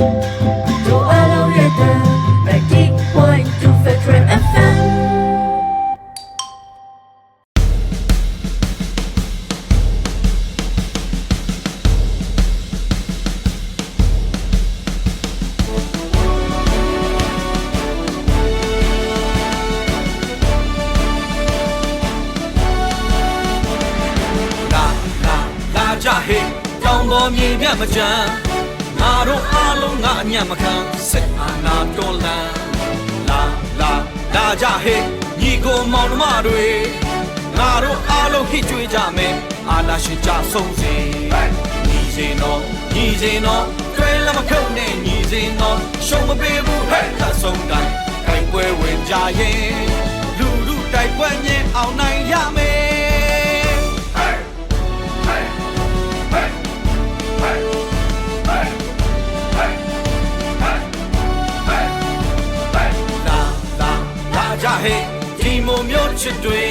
တို့အလုံး ကြဆုံးစေညီစေနော်ညီစေနော်တွဲလမခုတ်နဲ့ညီစေနော်ရှုံးမပေးဘူးဟဲ့သတ်ဆုံးတိုင်းတိုင်ပွဲဝင်ကြရင်လူလူတိုက်ပွဲညင်အောင်နိုင်ရမယ်လာလာလာကြဟဲ့ဒီမုံမျိုးချစ်တွေ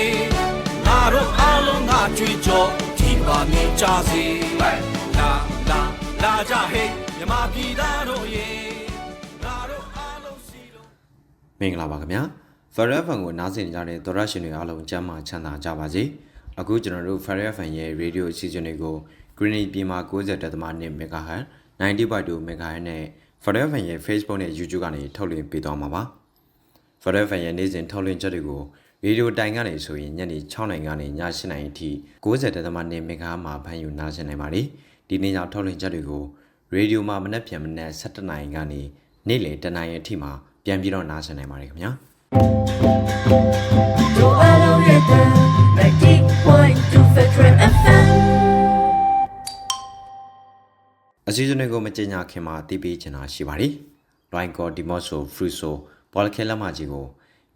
ငါတို့အားလုံးငါကြွေးကြောဒီ ပါမြင်ကြစေလာလာလာကြဟဲ့မြမပြည်သားတို့ရေငါတို့အားလုံးစီလုံးမင်္ဂလာပါခင်ဗျာ Fire FM ကိုနားဆင်ကြတဲ့သောရရှင်တွေအားလုံးကျမ်းမာချမ်းသာကြပါစေအခုကျွန်တော်တို့ Fire FM ရဲ့ radio အစီအစဉ်တွေကို Green ပြည်မှာ90.1 MHz 90.2 MHz နဲ့ Fire FM ရဲ့ Facebook နဲ့ YouTube ကနေထုတ်လွှင့်ပေးသွားမှာပါ Fire FM ရဲ့နေ့စဉ်ထုတ်လွှင့်ချက်တွေကို radio တိုင်ကနေဆိုရင်ညနေ6နာရီကနေည8နာရီအထိ90.1 MHz မှာဖမ်းယူနားဆင်နိုင်ပါတယ်ဒီနေ့ညထုတ်လွှင့်ချက်တွေကို radio မှာမနက်ဖြန်မနက်7နာရီကနေနေ့လယ်10နာရီအထိမှာပြန်ပြီးတော့နားဆင်နိုင်ပါတယ်ခင်ဗျာတို့အလုံးရဲ့တန်90.2 Federal FM အစည်းအဝေးကိုမကြေညာခင်မှာတည်ပြီးချင်တာရှိပါတယ်။ Loin Co Dimoso Fruso ဘောလခဲလက်မကြီးကို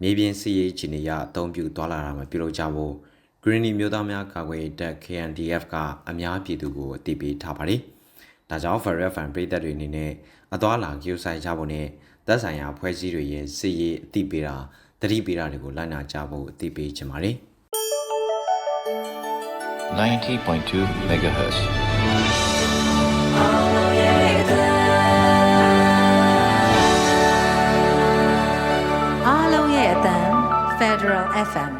မြေပြင်စီရေးချီနေရအသုံးပြုသွားလာတာမပြုလုပ်ကြဖို့ Greeny မျိုးသားများကာကွယ်ရေးတပ် KNDF ကအများပြည်သူကိုအသိပေးထားပါတယ်။ဒါကြောင့် Federal Fan ပြည်သက်တွေအနေနဲ့အသွားအလာကြိုးဆိုင်ကြဖို့နဲ့သက်ဆိုင်ရာဖွဲ့စည်းတွေရဲ့စီရေးအသိပေးတာတတိပေးတာတွေကိုလိုက်နာကြဖို့အသိပေးချင်ပါတယ်။90.2 megahertz. FM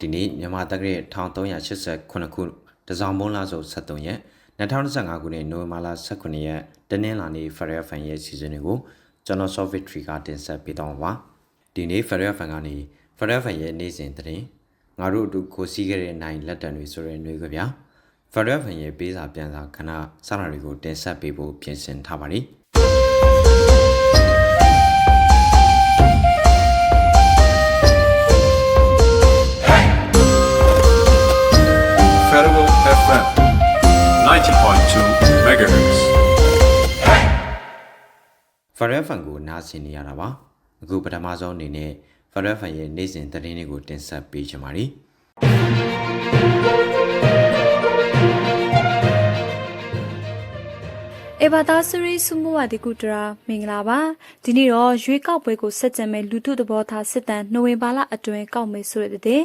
ဒီနေ့မြန်မာတက္ကရာ1389ခုတစောင်းမုံလာဆို73ရက်2025ခုနှစ်နိုဝင်ဘာလ18ရက်တနင်္လာနေ့ Federal Fan ရဲ့စီစဉ်တွေကိုကျွန်တော် Soft Tree ကတင်ဆက်ပေးတော့မှာပါဒီနေ့ Federal Fan ကနေ Federal Fan ရဲ့နေ့စဉ်သတင်းငါတို့အတူကိုစီးခဲ့တဲ့နိုင်လက်တံတွေဆိုတဲ့ຫນွေကြဗျာ Federal Fan ရဲ့ပေးစာပြန်စာခဏစတာတွေကိုတင်ဆက်ပေးဖို့ပြင်ဆင်ထားပါတယ် FM 90.2 megahertz. Federal Fan ကိုနားဆင်နေရတာပါအခုပထမဆုံးအနေနဲ့ Federal Fan ရဲ့နေ့စဉ်သတင်းတွေကိုတင်ဆက်ပေးချင်ပါတယ်အေဘာသာစရီစုမဝဒီကုတရာမင်္ဂလာပါဒီနေ့တော့ရွေးကောက်ပွဲကိုဆက်ကြံမဲ့လူထုသဘောထားစစ်တမ်းနိုဝင်ဘာလအတွင်းကောက်မယ်ဆိုတဲ့တဲ့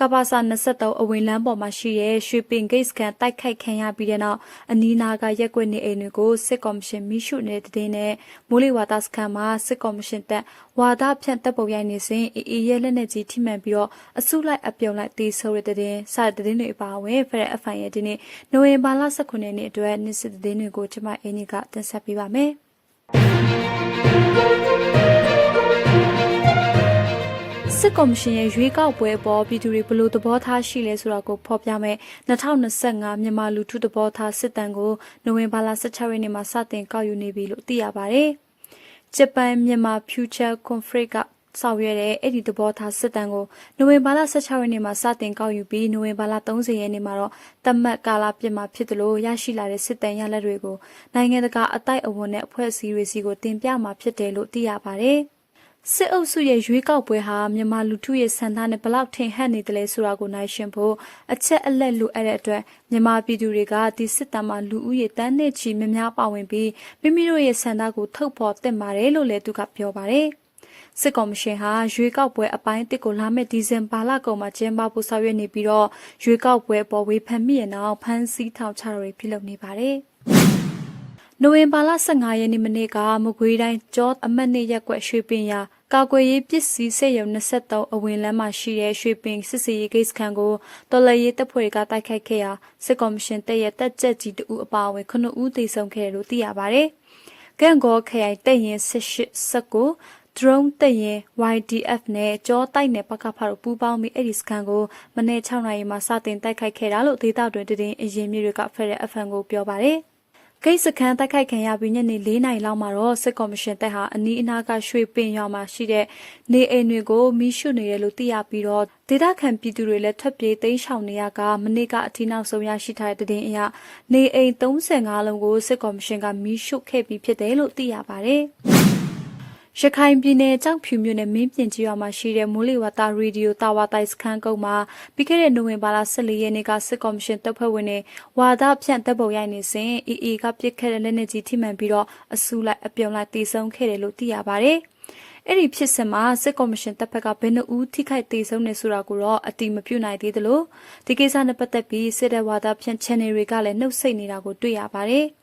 ကဘာစာ23အဝင်လန်းပေါ်မှာရှိတဲ့ရွှေပင်ဂိတ်စကန်တိုက်ခိုက်ခံရပြီးတဲ့နောက်အနီးနားကရက်ွက်နေအိမ်တွေကိုစစ်ကော်မရှင်မိရှုနေတဲ့တဲ့နဲ့မိုးလေဝသစခန်းမှာစစ်ကော်မရှင်တပ်ဝါဒဖြန့်တပ်ပုံရိုက်နေစဉ်အေးအေးရဲ့လက်နက်ကြီးထိမှန်ပြီးတော့အစုလိုက်အပြုံလိုက်တေးဆိုတဲ့တဲ့စတဲ့တဲ့တွေအပါအဝင်ဖရက်အဖိုင်ရဲ့ဒီနေ့နိုဝင်ဘာလ19ရက်နေ့အတွက်နေ့စစ်တဲ့တွေကိုကျွန်မအင်းကြီးကတင်ဆက်ပေးပါမယ် စစ်ကော်မရှင်ရဲ့ရွေးကောက်ပွဲအပေါ်ပြည်သူတွေဘယ်လိုသဘောထားရှိလဲဆိုတာကိုဖော်ပြမဲ့2025မြန်မာလူထုသဘောထားစစ်တမ်းကိုနိုဝင်ဘာလ16ရက်နေ့မှာစတင်ကောက်ယူနေပြီလို့သိရပါတယ်။ဂျပန်မြန်မာ Future Conference ကဆောင်ရွက်တဲ့အဲ့ဒီသဘောထားစစ်တမ်းကိုနိုဝင်ဘာလ16ရက်နေ့မှာစတင်ကောက်ယူပြီးနိုဝင်ဘာလ30ရက်နေ့မှာတော့တတ်မှတ်ကာလပြည့်မှာဖြစ်တယ်လို့ရရှိလာတဲ့စစ်တမ်းရလဒ်တွေကိုနိုင်ငံတကာအတိုက်အဝန်နဲ့အဖွဲ့အစည်းတွေစီကိုတင်ပြမှာဖြစ်တယ်လို့သိရပါတယ်။ စစ်အုပ်စုရဲ့ရွေးကောက်ပွဲဟာမြန်မာလူထုရဲ့ဆန္ဒနဲ့ဘလောက်ထင်ဟပ်နေတယ်လဲဆိုတာကိုနိုင်ရှင်ဖို့အချက်အလက်လိုအပ်တဲ့အတွက်မြန်မာပြည်သူတွေကဒီစစ်တမ်းမှာလူဦးရေတန်းနဲ့ချီများများပါဝင်ပြီးမိမိတို့ရဲ့ဆန္ဒကိုထုတ်ဖော်သင့်ပါတယ်လို့လည်းသူကပြောပါတယ်။စစ်ကော်မရှင်ဟာရွေးကောက်ပွဲအပိုင်းတစ်ကိုလာမယ့်ဒီဇင်ဘာလကုန်မှာကျင်းပဖို့ဆောင်ရွက်နေပြီးတော့ရွေးကောက်ပွဲပေါ်ဝေဖန်မိရနောက်ဖမ်းဆီးထောင်ချတော်တွေပြုလုပ်နေပါတယ်။ နိုဝင်ဘာလ15ရက်နေ့မနေ့ကမကွေးတိုင်းကျောအမတ်နေရက်ကွက်ရွှေပင်ရာကာကွယ်ရေးပစ္စည်းစက်ရုံ23အဝင်လမ်းမှာရှိတဲ့ရွှေပင်စစ်စီရေးဂိတ်စခန်းကိုတော်လှန်ရေးတပ်ဖွဲ့တွေကတိုက်ခိုက်ခဲ့ရာစစ်ကော်မရှင်တပ်ရဲ့တပ်ချက်ကြီးတအူအပါအဝင်9ဦးသေဆုံးခဲ့တယ်လို့သိရပါဗျ။ကန့်ကောခရိုင်တပ်ရင်18 19 drone တပ်ရင် YDF နဲ့ကြောတိုက်နယ်ပကဖာတို့ပူးပေါင်းပြီးအဲ့ဒီစခန်းကိုမနေ့6နာရီမှာစတင်တိုက်ခိုက်ခဲ့တာလို့ဒေသတွင်တည်င်းအရင်မျိုးတွေကဖက်တဲ့ FM ကိုပြောပါတယ်။ ဂိတ်စခန်းတိုက်ခိုက်ခံရပြီးညနေ4နာရီလောက်မှာတော့စစ်ကော်မရှင်တပ်ဟာအနီးအနားကရွှေပင်ရွာမှာရှိတဲ့နေအိမ်တွေကိုမိရှုနေတယ်လို့သိရပြီးတော့ဒေသခံပြည်သူတွေလည်းထွက်ပြေးတိမ်းရှောင်နေရကမနေ့ကအထီးနောက်ဆုံးရရှိထားတဲ့တည်င်းအရနေအိမ်35လုံးကိုစစ်ကော်မရှင်ကမိရှုခဲ့ပြီးဖြစ်တယ်လို့သိရပါတယ်။ ရခိုင်ပြည်နယ်ကြောက်ဖြူမြို့နယ်မင်းပြင်ကြီးရွာမှာရှိတဲ့မိုးလေဝသရေဒီယိုတာဝါတိုင်စခန်းကုန်းမှာပြီးခဲ့တဲ့နိုဝင်ဘာလ14ရက်နေ့ကစစ်ကော်မရှင်တပ်ဖွဲ့ဝင်တွေဝါဒဖြန့်တပ်ပုံရိုက်နေစဉ်အီအီကပစ်ခတ်တဲ့လက်နက်ကြီးထိမှန်ပြီးတော့အဆူလိုက်အပြုံလိုက်တေဆုံးခဲ့တယ်လို့သိရပါဗျ။အဲ့ဒီဖြစ်စဉ်မှာစစ်ကော်မရှင်တပ်ဖက်ကဘယ်နှဦးထိခိုက်တေဆုံးနေဆိုတာကိုတော့အတိမပြုနိုင်သေးသလိုဒီကိစ္စနဲ့ပတ်သက်ပြီးစစ်တပ်ဝါဒဖြန့် channel တွေကလည်းနှုတ်ဆက်နေတာကိုတွေ့ရပါတယ်။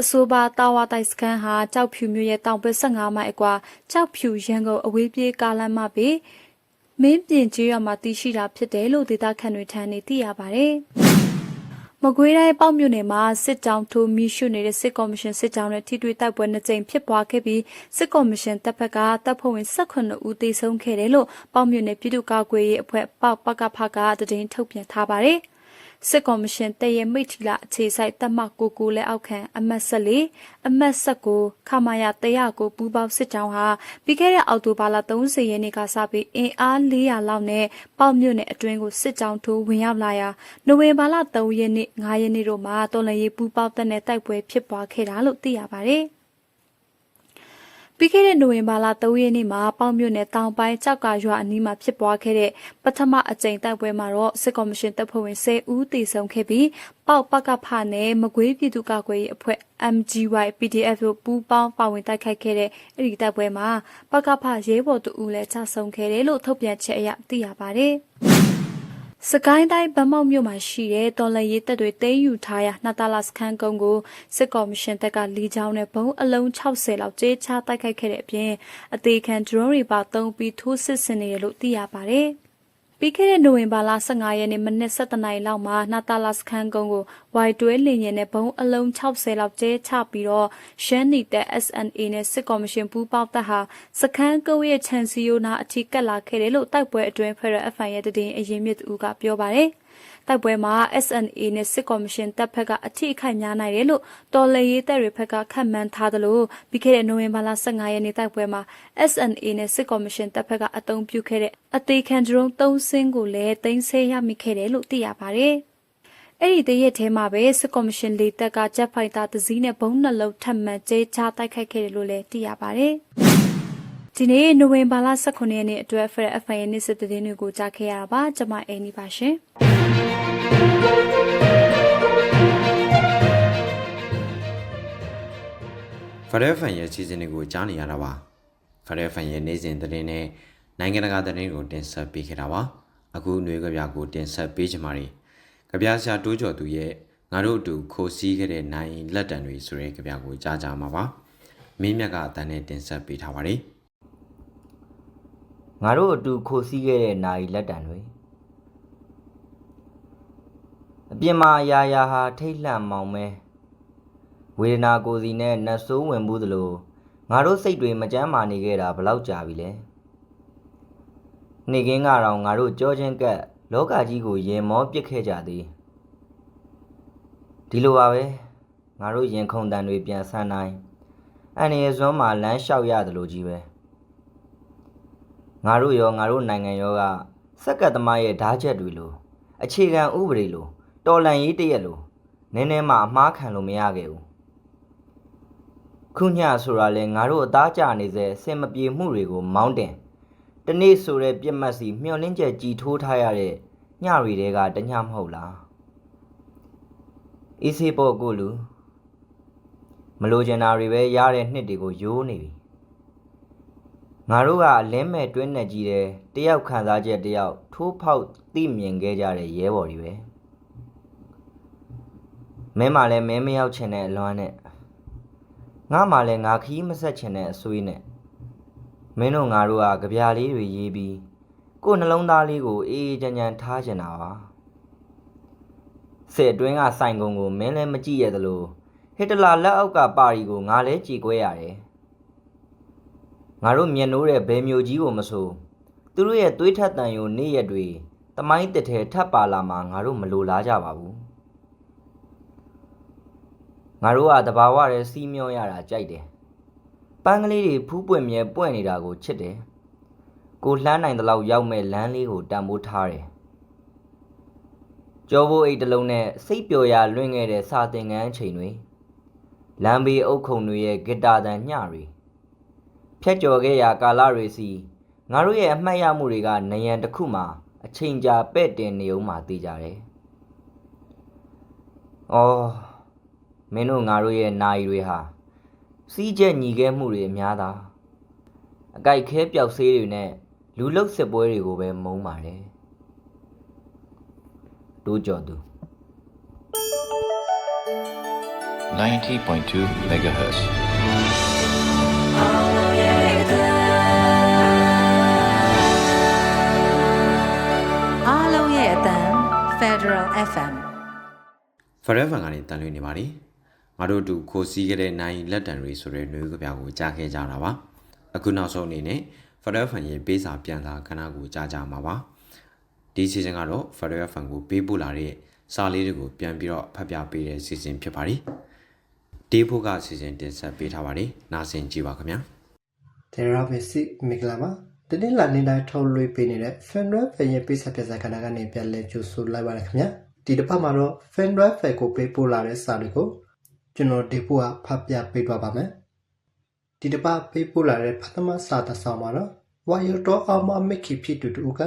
အဆိုပါတာဝါတိုက်စခန်းဟာကြောက်ဖြူမြို့ရဲ့တောင်ဘက်15မိုင်အကွာကြောက်ဖြူရန်ကုန်အဝေးပြေးကားလမ်းမပေမင်းပြင်ကျေးရွာမှာတည်ရှိတာဖြစ်တယ်လို့ဒေသခံတွေထံနေသိရပါတယ်။မကွေးတိုင်းပေါ့မြို့နယ်မှာစစ်ကြောင်းထိုးမိရှုနေတဲ့စစ်ကော်မရှင်စစ်ကြောင်းနဲ့ထိတွေ့တိုက်ပွဲနှစ်ကြိမ်ဖြစ်ပွားခဲ့ပြီးစစ်ကော်မရှင်တပ်ဖက်ကတပ်ဖွဲ့ဝင်18ဦးသေဆုံးခဲ့တယ်လို့ပေါ့မြို့နယ်ပြည်သူ့ကာကွယ်ရေးအဖွဲ့ပေါက်ပကဖကတည်င်းထုတ်ပြန်ထားပါတယ်။ စစ်ကော်မရှင်တရဲမိတ်ထီလာအခြေဆိုင်တပ်မကိုကိုလက်အောက်ခံအမတ်14အမတ်19ခမာယာ100ကိုပူးပေါင်းစစ်ကြောင်းဟာပြီးခဲ့တဲ့အောက်တိုဘာလ30ရက်နေ့ကစပြီးအင်အား400လောက်နဲ့ပေါ့မြို့နယ်အတွင်းကိုစစ်ကြောင်းထိုးဝင်ရောက်လာရာနိုဝင်ဘာလ3ရက်နေ့9ရက်နေ့တို့မှာတော်လန်ရေးပူးပေါင်းတပ်နဲ့တိုက်ပွဲဖြစ်ပွားခဲ့တာလို့သိရပါတယ်။ ပြီးခဲ့တဲ့နိုဝင်ဘာလ3ရက်နေ့မှာပေါင်မြို့နယ်တောင်ပိုင်းကြောက်ကရွာအနီးမှာဖြစ်ပွားခဲ့တဲ့ပထမအကြိမ်တိုက်ပွဲမှာတော့စစ်ကော်မရှင်တပ်ဖွဲ့ဝင်10ဦးသေဆုံးခဲ့ပြီးပေါက်ပကဖနဲ့မကွေးပြည်သူ့ကာကွယ်ရေးအဖွဲ့ MGY PDF တို့ပူးပေါင်းပါဝင်တိုက်ခိုက်ခဲ့တဲ့အဲ့ဒီတိုက်ပွဲမှာပကဖရဲဘော်တူဦးလည်းချဆုံးခဲ့တယ်လို့ထုတ်ပြန်ချက်အရသိရပါတယ်။ စကိုင်းတိုင်းဗမောက်မြို့မှာရှိတဲ့တော်လန်ရေးတပ်တွေတင်းယူထားရာနာတာလာစခန်းကုန်းကိုစစ်ကော်မရှင်တပ်ကလီချောင်းနဲ့ဘုံအလုံး60လောက်ကျေးချတိုက်ခိုက်ခဲ့တဲ့အပြင်အသေးခံ drone တွေပါသုံးပြီးထိုးစစ်ဆင်နေတယ်လို့သိရပါတယ်။ ပြီးခဲ့တဲ့နိုဝင်ဘာလ15ရက်နေ့မနက်7:00နာရီလောက်မှာနာတာလာစခန်းကုန်းကို Y12 လင်ရင်နဲ့ဘုံအလုံး60လောက်ကျဲချပြီးတော့ရှမ်းနီတက် SNA နဲ့စစ်ကော်မရှင်ပူးပေါင်းတပ်ဟာစခန်းကုန်းရဲ့ခြံစည်းရိုးနာအထိကတ်လာခဲ့တယ်လို့တိုက်ပွဲအတွင်း Federal FN ရဲ့တည်င်းအရင်မြစ်သူကပြောပါတယ်။ တိုက်ပွဲမှာ SNA နဲ့စစ်ကော်မရှင်တပ်ဖက်ကအထိအခိုက်များနိုင်တယ်လို့တော်လှန်ရေးတပ်တွေဖက်ကခန့်မှန်းထားသလိုပြီးခဲ့တဲ့နိုဝင်ဘာလ15ရက်နေ့တိုက်ပွဲမှာ SNA နဲ့စစ်ကော်မရှင်တပ်ဖက်ကအုံပြုခဲ့တဲ့အသေးခံဒရုန်း3စင်းကိုလည်းတင်ဆက်ရမိခဲ့တယ်လို့သိရပါတယ်။အဲ့ဒီတရက်ထဲမှာပဲစစ်ကော်မရှင်လေတပ်ကဂျက်ဖိုက်တာတစည်းနဲ့ဘုံနှလုံးထပ်မံကျဲချတိုက်ခိုက်ခဲ့တယ်လို့လည်းသိရပါတယ်။ဒီနေ့နိုဝင်ဘာလ18ရက်နေ့အတွက် FFN ရဲ့နေ့စစ်တည်င်းတွေကိုကြားခဲ့ရတာပါကျွန်မအဲနီပါရှင်။ Federal Fan ရဲ့အစီအစဉ်တွေကိုကြားနေရတာပါ Federal Fan ရဲ့နေ့စဉ်သတင်းနဲ့နိုင်ငံတကာသတင်းကိုတင်ဆက်ပေးခဲ့တာပါအခုຫນွေကြပြကိုတင်ဆက်ပေးချင်ပါတယ်ကြပြဆရာတိုးကျော်သူရဲ့ငါတို့အတူခိုးစီးခဲ့တဲ့နိုင်လက်တံတွေဆိုတဲ့ကြပြကိုကြားကြမှာပါမင်းမြတ်ကအတန်းနဲ့တင်ဆက်ပေးထားပါတယ်ငါတို့အတူခိုစီးခဲ့တဲ့နာရီလက်တံတွေ အပြင်မှာရာရာဟာထိတ်လန့်မောင်မဲဝေဒနာကိုယ်စီနဲ့နတ်ဆိုးဝင်မှုသလိုငါတို့စိတ်တွေမကြမ်းမာနေခဲ့တာဘလောက်ကြာပြီလဲနေကင်းကတော့ငါတို့ကြောချင်းကပ်လောကကြီးကိုရင်မောပစ်ခဲ့ကြသည်ဒီလိုပါပဲငါတို့ရင်ခုန်တန်တွေပြန်ဆန်းနိုင်အန်ရစွမ်းမှာလမ်းလျှောက်ရတယ်လို့ကြီးပဲငါတို့ရောငါတို့နိုင်ငံရောကစက္ကတ်သမားရဲ့ဓာတ်ချက်တွေလိုအခြေခံဥပဒေလို တော်လန်ရေးတရက်လိုနည်းနည်းမှအမှားခံလို့မရခဲ့ဘူးခုညဆိုတာလဲငါတို့အသားကျနေစေအစင်မပြေမှုတွေကိုမောင်းတင်တနေ့ဆိုတဲ့ပြက်မှတ်စီမျောလင်းချက်ကြည်ထိုးထားရတဲ့ညတွေတဲကတညမဟုတ်လားအေးစေးပေါ့ကိုလူမလိုချင်တာတွေပဲရတဲ့နှစ်တွေကိုယိုးနေပြီငါတို့ကအလင်းမဲ့တွင်းနဲ့ကြီးတယ်တယောက်ခံစားချက်တယောက်ထိုးဖောက်သိမြင်ခဲ့ကြတဲ့ရဲဘော်တွေပဲ မင်းမလည်းမင်းမရောက်ချင်တဲ့အလွမ်းနဲ့ငါမှလည်းငါခီးမဆက်ချင်တဲ့အဆွေးနဲ့မင်းတို့ငါတို့ကကြပြာလေးတွေရေးပြီးကိုယ်နှလုံးသားလေးကိုအေးအေးချမ်းချမ်းထားချင်တာပါစစ်အတွင်းကစိုင်ကုံကိုမင်းလည်းမကြည့်ရသလိုဟစ်တလာလက်အောက်ကပါရီကိုငါလည်းကြည်ကွဲရတယ်ငါတို့မျက်နှိုးတဲ့ဘဲမျိုးကြီးကိုမဆိုသူတို့ရဲ့သွေးထက်တန်ယိုနေ့ရက်တွေတမိုင်းတစ်ထဲထပ်ပါလာမှာငါတို့မလိုလားကြပါဘူး ငါတို့ကတဘာဝရဲစီးမျောရတာကြိုက်တယ်ပန်းကလေးတွေဖူးပွင့်မြဲပွင့်နေတာကိုချစ်တယ်ကိုလှမ်းနိုင်တဲ့လောက်ရောက်မဲ့လမ်းလေးကိုတန်ဖိုးထားတယ်ကြောဘိုးအိတ်တစ်လုံးနဲ့စိတ်ပျော်ရာလွင့်ခဲ့တဲ့စာသင်ခန်းအချိန်တွေလမ်းဘေးအုပ်ခုံတွေရဲ့ဂီတာတန်ညတွေဖြတ်ကျော်ခဲ့ရာကာလတွေစီငါတို့ရဲ့အမှတ်ရမှုတွေကနယံတစ်ခုမှာအချိန်ကြာပဲ့တင်နေအောင်မှသိကြတယ်။အော် မင်းတို့ငါတို့ရဲ့နာရီတွေဟာစီးကျက်ညီခဲ့မှုတွေအများသာအကြိုက်ခဲပျောက်ဆေးတွေနဲ့လူလုတ်စစ်ပွဲတွေကိုပဲမုန်းပါတယ်။တိုးကြော်သူ90.2 megahertz. ။အားလုံးရဲ့အတန် Federal FM Forever ကနေတန်လွှင့်နေပါတယ် ငါတို့အတူခိုးစီးခဲ့တဲ့နိုင်လက်တံတွေဆိုတဲ့နှွေးကပြကိုကြားခဲ့ကြတာပါအခုနောက်ဆုံးအနေနဲ့ Forever ရဲ့ပေးစာပြန်စာခဏကိုကြားကြမှာပါဒီစီစဉ်ကတော့ Forever ကိုပေးပို့လာတဲ့စာလေးတွေကိုပြန်ပြီးတော့ဖတ်ပြပေးတဲ့စီစဉ်ဖြစ်ပါတယ်ဒီဖို့ကစီစဉ်တင်ဆက်ပေးထားပါတယ်နားဆင်ကြည့်ပါခင်ဗျာဒေရာဘစီမင်္ဂလာပါတနင်္လာနေ့တိုင်းထုတ်လွှင့်ပေးနေတဲ့ Fenway ဖရဲ့ပိတ်ဆက်ပြဆက်ခဏကနေပြန်လဲကြိုဆိုလိုက်ပါရခင်ဗျာဒီတစ်ပတ်မှာတော့ Fenway ဖကိုပေးပို့လာတဲ့စာတွေကို ကျွန်တော်ဒီဖို့ကဖတ်ပြပေးသွားပါမယ်ဒီတစ်ပတ်ပေးပို့လာတဲ့ပထမစာတစ်စောင်မှာတော့ဝါရတော်အောင်မမိခိဖြစ်တူတူက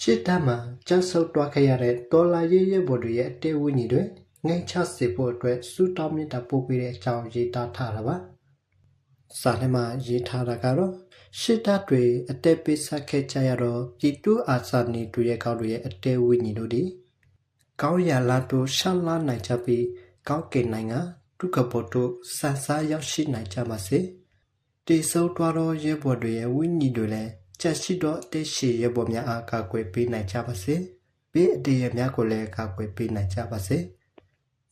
ရှစ်တမ်းမှာကျဆုပ်တွားခဲ့ရတဲ့ဒေါ်လာရေးရဲဘော်တွေရဲ့အတေဝိညာဉ်တွေငိမ့်ချစေဖို့အတွက်စူတောင်းမြတ်တာပို့ပေးတဲ့အကြောင်းရေးသားထားတာပါစာထဲမှာရေးထားတာကတော့ရှစ်ဓာတ်တွေအတက်ပေးဆက်ခဲ့ကြရတော့ပြည်သူအာစာနီတွေရဲ့ကောင်းတွေရဲ့အတဲဝိညာဉ်တို့ဒီကောင်းရလာတို့ရှာလာနိုင်ကြပြီး ကောင်းကင်နိုင်ကဒုက္ခဘောတို့ဆန်စားရောက်ရှိနိုင်ကြပါစေတေဆုံးတော်တော်ရဲဘော်တွေရဲ့ဝိညာဉ်တွေလည်းချက်ရှိတော့အသက်ရှိရဲဘော်များအားကာကွယ်ပေးနိုင်ကြပါစေဘေးအတေးရများကိုလည်းကာကွယ်ပေးနိုင်ကြပါစေ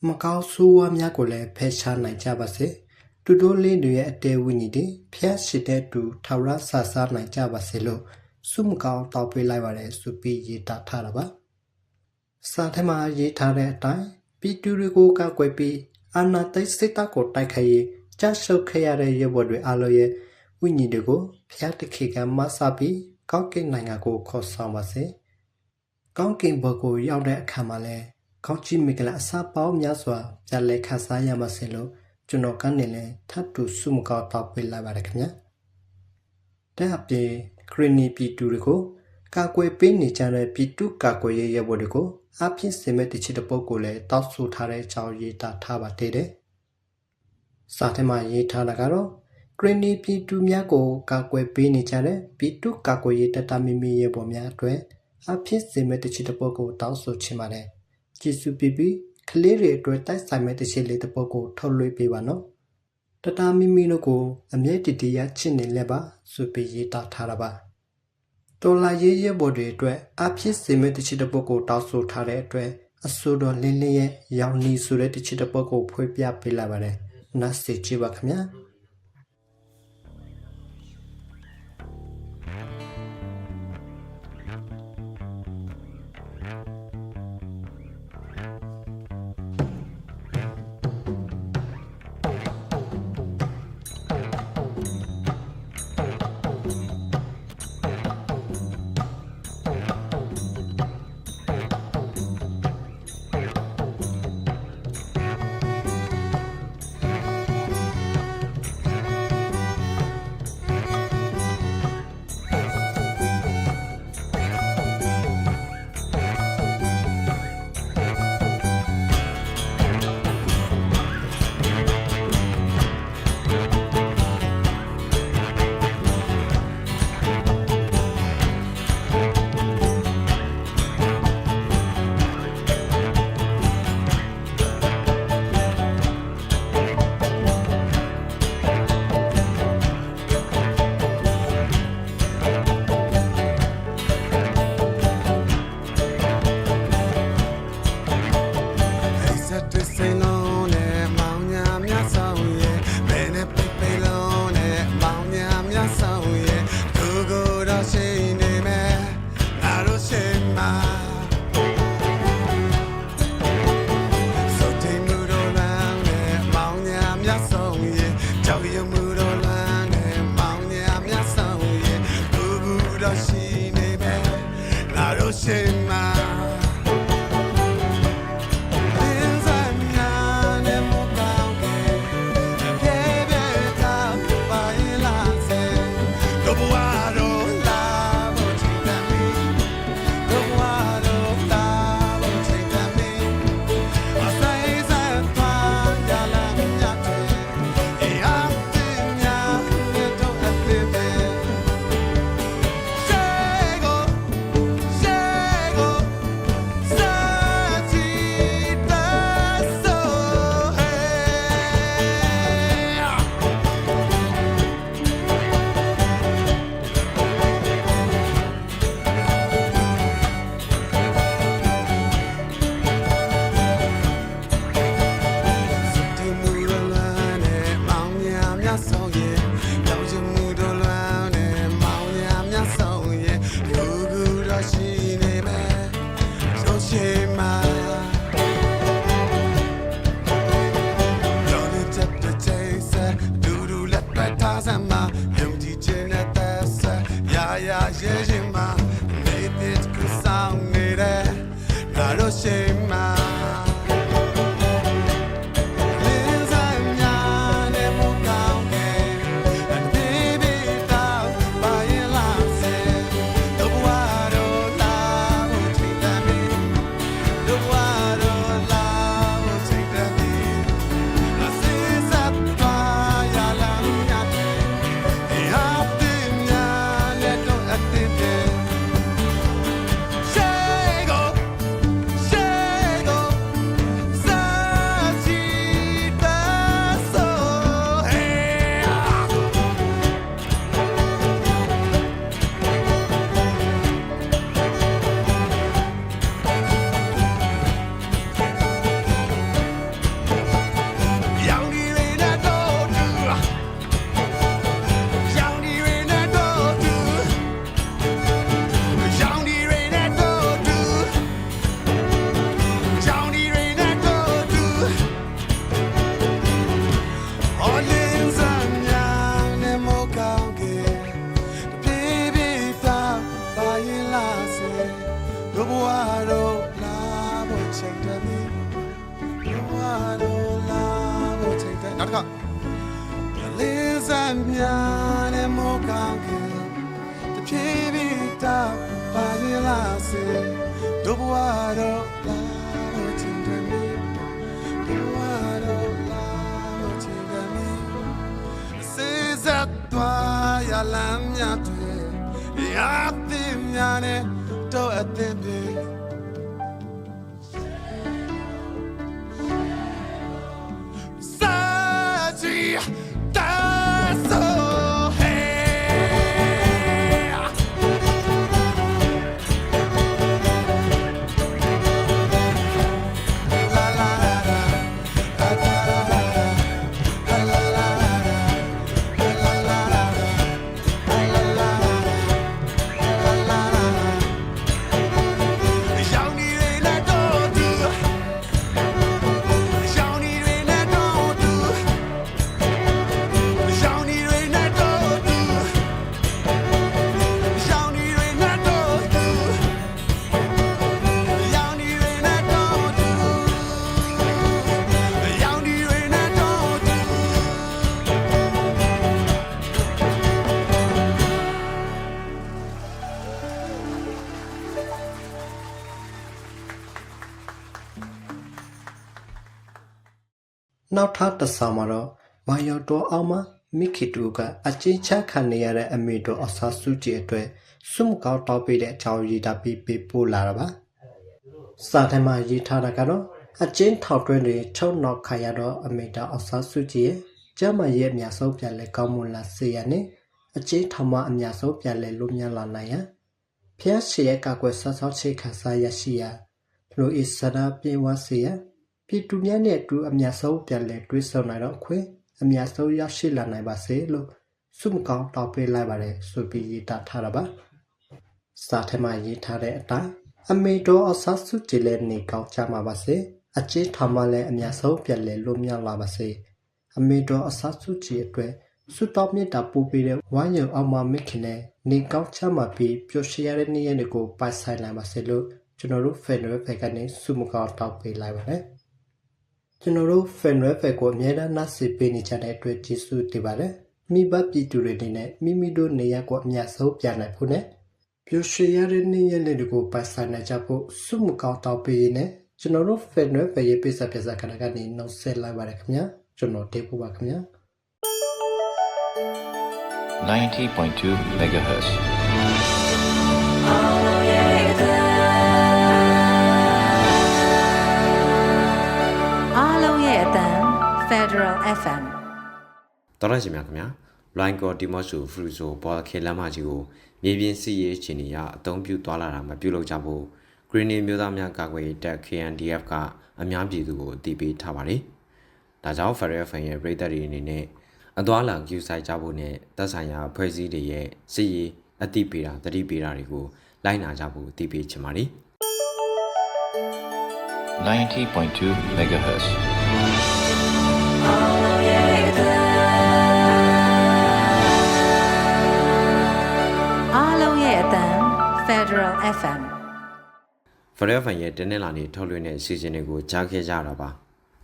မကောင်းဆိုးဝါးများကိုလည်းဖယ်ရှားနိုင်ကြပါစေတူတိုးလေးတွေရဲ့အတဲဝိညာဉ်တွေဖျက်ရှိတဲ့တူထာဝရဆာစားနိုင်ကြပါစေလို့စုမကောင်းတောက်ပေးလိုက်ပါတယ်ဆိုပြီးရေးသားထားတာပါစာထဲမှာရေးထားတဲ့အတိုင်း ပြည်သူတွေကိုကောက်ွယ်ပြီးအာနာသိတ်စစ်တပ်ကိုတိုက်ခိုက်ရေးကြရှုပ်ခဲ့ရတဲ့ရဲဘော်တွေအားလုံးရဲ့ဝိညာဉ်တွေကိုဖျက်တခေကမဆပြီးကောက်ကင်နိုင်ငံကိုခေါ်ဆောင်ပါစေကောင်းကင်ဘုတ်ကိုရောက်တဲ့အခါမှာလဲကောင်းချီမင်္ဂလာအစာပေါင်းများစွာပြန်လည်ခါစားရပါစေလို့ကျွန်တော်ကနေလဲထပ်တူစုမကောက်တော့ပေးလိုက်ပါတယ်ခင်ဗျာတဲ့အပြင်ခရီနီပြည်သူတွေကိုကာကွယ်ပေးနေကြတဲ့ပြည်သူကာကွယ်ရေးရဲဘော်တွေကို အပြည့်စင်မဲ့တချစ်တဲ့ပုံကိုလည်းတောက်ဆူထားတဲ့အကြောင်းရေးသားထားပါသေးတယ်စာထဲမှာရေးထားတာကတော့ခရီနီပြည်သူများကိုကာကွယ်ပေးနေကြတဲ့ပြည်သူကာကွယ်ရေးတတမီမီရဲဘော်များအတွက်အဖြစ်စင်မဲ့တချစ်တဲ့ပုံကိုတောက်ဆူချင်ပါတယ်ကျေးဇူးပြုပြီးကလေးတွေအတွက်တိုက်ဆိုင်မဲ့တချစ်လေးတစ်ပုဒ်ကိုထုတ်လွှင့်ပေးပါနော်တတာမီမီတို့ကိုအမြဲတည်တည်ရချစ်နေလဲပါဆိုပြီးရေးသားထားတာပါ တော်လာရေးရဲဘော်တွေအတွက်အဖြစ်စင်မဲ့တချစ်တစ်ပုဒ်ကိုတောက်ဆိုထားတဲ့အတွက်အဆိုတော်လင်းလင်းရဲ့ရောင်နီဆိုတဲ့တချစ်တစ်ပုဒ်ကိုဖွေးပြပေးလိုက်ပါတယ်နတ်စီချီပါခင်ဗျာ လမ်းမြတ်တွေရာသိများနဲ့တော့အသင်ပြေ နောက်ထပ်တစ်ဆောင်မှာတော့ဝါယောတော်အောင်မှာမိခီတူကအချင်းချခံနေရတဲ့အမေတော်အဆာစုကြည်အတွက်စွမကောက်တောက်ပေးတဲ့အကြောင်းရေးတာပြီးပေးပို့လာတာပါစာထဲမှာရေးထားတာကတော့အချင်းထောက်တွင်းတွေချုံနောက်ခါရတော့အမေတော်အဆာစုကြည်ရဲ့ကျမ်းမာရဲ့အများဆုံးပြန်လဲကောင်းမွန်လာစေရနဲ့အချင်းထောင်မအများဆုံးပြန်လဲလွတ်မြောက်လာနိုင်ရန်ဖျက်ရှိရဲ့ကာကွယ်ဆောက်ဆောက်ချိတ်ခါစားရရှိရလူအစ္စရာပြေဝစေရ ပြည်သူများနဲ့အတူအများဆုံးပြန်လည်တွေ့ဆုံနိုင်တော့အခွင့်အများဆုံးရရှိလာနိုင်ပါစေလို့ဆုမကောင်းတောင်းပေးလိုက်ပါတယ်ဆိုပြီးရေးသားထားတာပါစာထဲမှာရေးထားတဲ့အတိုင်းအမေတော်အဆတ်စုကြည်လည်းနေကောင်းကြမှာပါစေအကျေးထောင်မှလည်းအများဆုံးပြန်လည်လွတ်မြောက်လာပါစေအမေတော်အဆတ်စုကြည်အတွက်ဆုတောင်းမြတ်တာပို့ပေးတဲ့ဝမ်းရုံအောင်မမိခင်နဲ့နေကောင်းချမှာပြီးပျော်ရွှင်ရတဲ့နေ့ရက်တွေကိုပိုက်ဆိုင်နိုင်ပါစေလို့ကျွန်တော်တို့ Federal ဘက်ကနေဆုမကောင်းတောင်းပေးလိုက်ပါတယ် ကျွန်တော်တို့ fan web ကိုအမြဲတမ်းနှက်စစ်ပေးနေကြတဲ့အတွက်ကျေးဇူးတင်ပါတယ်။မိဘပြည်သူတွေအနေနဲ့မိမိတို့နေရာကိုအများဆုံးပြန်နိုင်ဖို့နဲ့ပျော်ရွှင်ရတဲ့နေ့ရက်လေးတွေကိုပိုင်ဆိုင်နိုင်ကြဖို့ဆုမကောင်းတောင်းပေးရင်းနဲ့ကျွန်တော်တို့ fan web ရဲ့ပိစပ်ပြစခဏကနေနှုတ်ဆက်လိုက်ပါတယ်ခင်ဗျာ။ကျွန်တော်တေးဖို့ပါခင်ဗျာ။90.2 megahertz. FM တော်ရရှိမြခင်ဗျာလိုင်းကော်တီမော့ဆူဖရူဆိုဘောခေလမ်းမကြီးကိုမြေပြင်စစ်ရေးချင်နေရအသုံးပြုသွားလာတာမပြုလုပ်ကြဖို့ Green မျိုးသားများကာကွယ်ရေးတပ် KNDF ကအများပြည်သူကိုအသိပေးထားပါတယ်။ဒါကြောင့် Federal Fan ရဲ့ပြည်သက်တွေအနေနဲ့အသွာလာကျူဆိုင်ကြဖို့နဲ့သက်ဆိုင်ရာအဖွဲ့အစည်းတွေရဲ့စီရေးအတိပေးတာတတိပေးတာတွေကိုလိုက်နာကြဖို့တည်ပေးချင်ပါတယ်90.2 megahertz. အားလုံးရဲ့အတန် Federal FM Fire Fan ရဲ့တင်းနဲ့လာနေထုတ်လွှင့်တဲ့အစီအစဉ်တွေကိုကြားခဲ့ကြတာပါ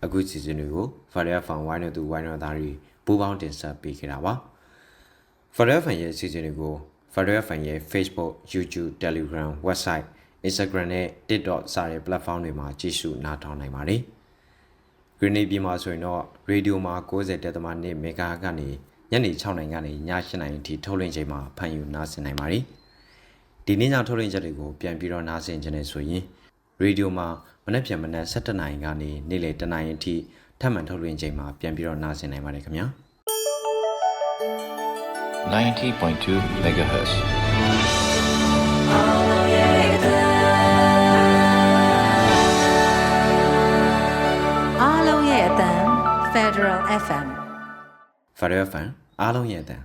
အခုစီစဉ်တွေကို Fire Fan ဝိုင်းနေသူဝိုင်းတော်သားတွေပူးပေါင်းတင်ဆက်ပေးခဲ့တာပါ Fire Fan ရဲ့အစီအစဉ်တွေကို Fire Fan ရဲ့ Facebook, YouTube, Telegram, Website, Instagram နဲ့ TikTok စတဲ့ platform တွေမှာကြည့်ရှုနားထောင်နိုင်ပါတယ်။ Green ပြည်မှာဆိုရင်တော့ Radio မှာ90.1 MHz ကနေညနေ6နာရီကနေည8နာရီအထိထုတ်လွှင့်ချိန်မှာဖန်ယူနားဆင်နိုင်ပါတယ်။ဒီနေ့ညထုတ်လွှင့်ချက်တွေကိုပြန်ပြီးတော့နားဆင်ခြင်းနဲ့ဆိုရင် Radio မှာမနေ့ပြန်မနေ့7နာရီကနေနေ့လယ်10နာရီအထိထပ်မံထုတ်လွှင့်ချိန်မှာပြန်ပြီးတော့နားဆင်နိုင်ပါတယ်ခင်ဗျာ။90.2 megahertz. အားလုံးရဲ့အတန် Federal FM Fire Fan အားလုံးရဲ့အတန်